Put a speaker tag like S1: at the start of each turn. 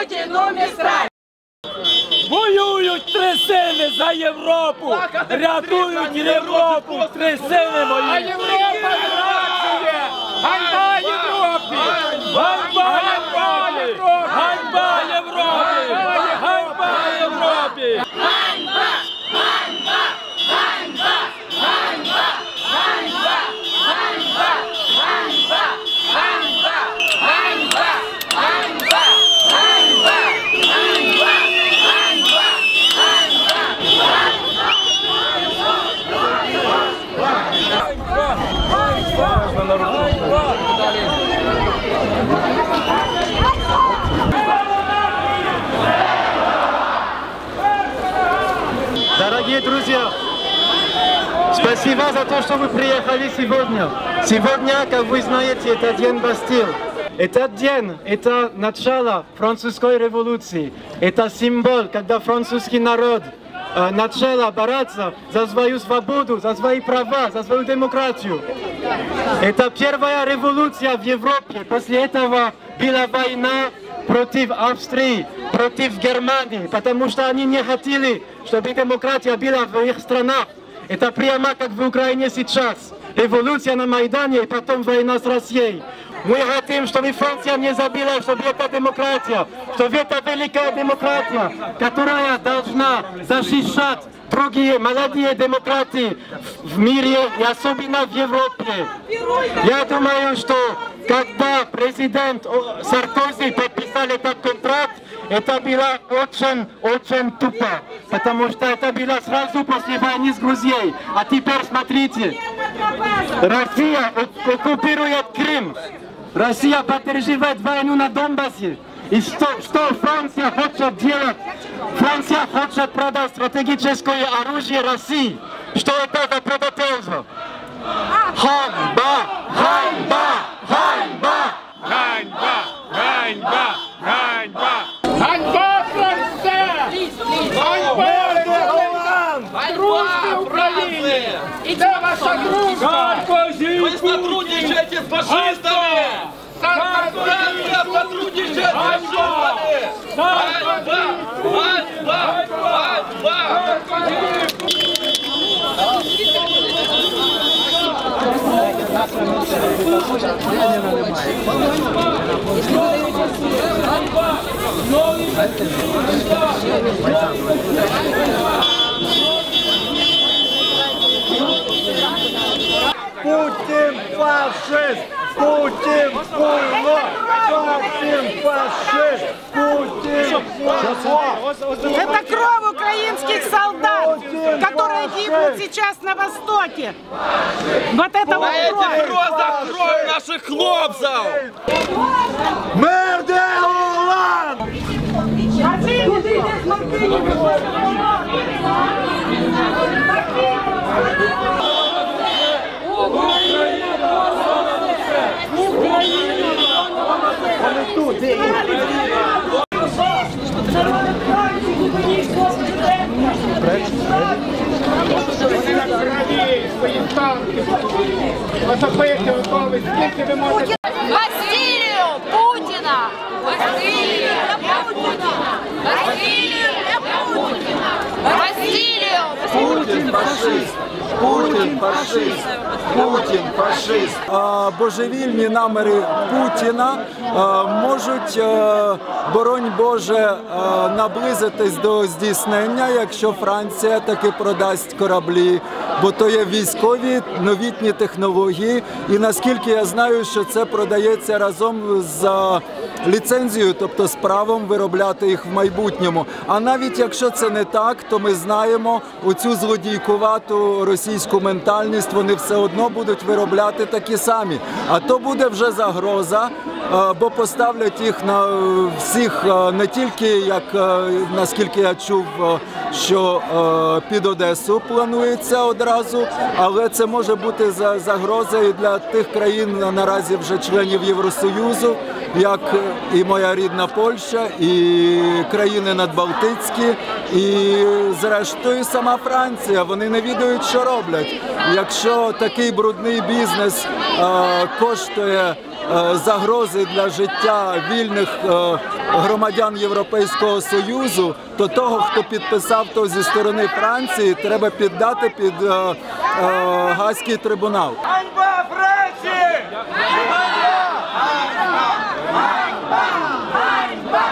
S1: Путіну містраль! Воюють три сини за Європу! Рятують Європу! Три сини мої!
S2: А Європа зраджує! Ганьба Європі!
S1: Ганьба Європі! Ганьба Європі!
S3: Дорогие друзья, спасибо за то, что вы приехали сегодня. Сегодня, как вы знаете, это День Бастил. Этот день – это начало французской революции. Это символ, когда французский народ э, начал бороться за свою свободу, за свои права, за свою демократию. Это первая революция в Европе. После этого была война против Австрии, против Германии, потому что они не хотели, чтобы демократия была в их странах. Это прямо как в Украине сейчас. Революция на Майдане и потом война с Россией. Мы хотим, чтобы Франция не забила, чтобы это демократия, чтобы это великая демократия, которая должна защищать другие молодые демократии в в мире и особенно в Европе. Я думаю, что когда президент о, Саркози подписал этот контракт, это было очень-очень тупо, потому что это было сразу после войны с Грузией. А теперь смотрите, Россия ок- оккупирует Крым, Россия поддерживает войну на Донбассе. И что, что Франция хочет делать? Франция хочет продать стратегическое оружие России. Что это за предательство? Ханьба! Ханьба! Ханьба!
S2: Ганьба! Ганьба! Ганьба! Ганьба, Франце! Ганьба! Дружби України! Де ваша дружба?
S1: Вы
S4: сотрудничаете с фашистами! Франция сотрудничает с фашистами! Ганьба! Ганьба! Ганьба!
S5: Путин фашист! Путин хуйло! Путин фашист! Путин хуйло!
S6: Это кровь украинских солдат, которые гибнут сейчас на Востоке. Вот это вот
S4: Эти
S6: кровь.
S4: просто кровь наших хлопцев!
S5: Мерделан!
S2: Вони на крові свої танки. Отопити готові. Скільки ви можете
S7: Бастилию Путина! Бастилию для Путина! Бастилию для Путина! Бастилию!
S5: Путін фашист! Путін фашист! Путін фашист! Божевільні наміри Путіна можуть, боронь Боже, наблизитись до здійснення, якщо Франція таки продасть кораблі, бо то є військові новітні технології. І наскільки я знаю, що це продається разом з ліцензією, тобто з правом виробляти їх в майбутньому. А навіть якщо це не так, то ми знаємо оцю злодійкувату російську ментальність. Вони все одно будуть виробляти такі самі. А то буде вже загроза, е, бо поставлять їх на е, всіх е, не тільки як е, наскільки я чув, е, що е, під Одесу планується одразу, але це може бути за- загроза для тих країн наразі вже членів Євросоюзу, як і моя рідна Польща, і країни надбалтицькі, і зрештою сама Франція. Вони не відають, що роблять. Якщо такий брудний бізнес е, коштує е, загрози для життя вільних е, громадян Європейського Союзу, то того, хто підписав то зі сторони Франції, треба піддати під е, е, Гаазький трибунал.
S1: Франції!
S7: Ганьба!